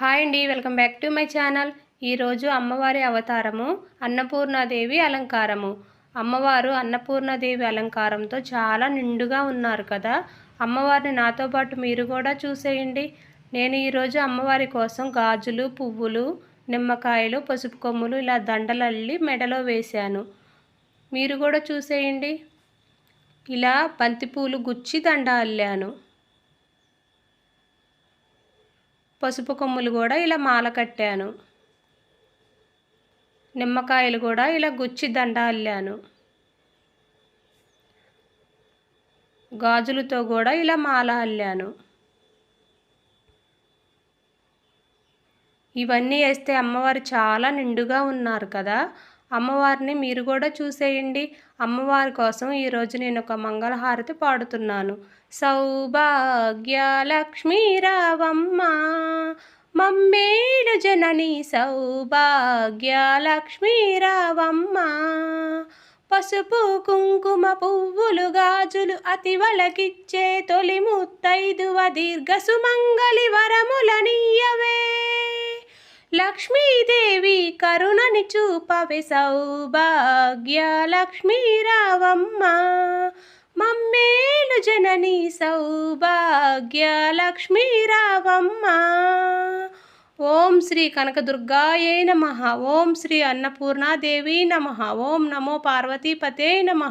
Hi అండి welcome back to my channel. ఈరోజు అమ్మవారి అవతారము అన్నపూర్ణాదేవి అలంకారము. అమ్మవారు అన్నపూర్ణాదేవి అలంకారంతో చాలా నిండుగా ఉన్నారు కదా. అమ్మవారిని నాతో పాటు మీరు కూడా చూసేయండి. నేను ఈరోజు అమ్మవారి కోసం గాజులు పువ్వులు నిమ్మకాయలు పసుపు కొమ్ములు ఇలా దండలల్లి మెడలో వేశాను. మీరు కూడా చూసేయండి. ఇలా బంతిపూలు గుచ్చి దండ అల్లాను. పసుపు కొమ్ములు కూడా ఇలా మాల కట్టాను. నిమ్మకాయలు కూడా ఇలా గుచ్చి దండ అల్లాను. గాజులతో కూడా ఇలా మాల అల్లాను. ఇవన్నీ వేస్తే అమ్మవారు చాలా నిండుగా ఉన్నారు కదా. అమ్మవారిని మీరు కూడా చూసేయండి. అమ్మవారి కోసం ఈరోజు నేను ఒక మంగళహారతి పాడుతున్నాను. సౌభాగ్యలక్ష్మీ రావమ్మ మమ్మేలు జనని సౌభాగ్యలక్ష్మీ రావమ్మ పసుపు కుంకుమ పువ్వులు గాజులు అతి వలకిచ్చే తొలి ముత్తైదువ దీర్ఘ సుమంగళివ లక్ష్మీదేవి కరుణని చూపవే సౌభాగ్య లక్ష్మీ రావమ్మ. మమ్మేలు జనని సౌభాగ్య లక్ష్మీ రావమ్మ. ఓం శ్రీ కనకదుర్గాయే నమ. ఓం శ్రీ అన్నపూర్ణాదేవి నమ. ఓం నమో పార్వతీపతే నమ.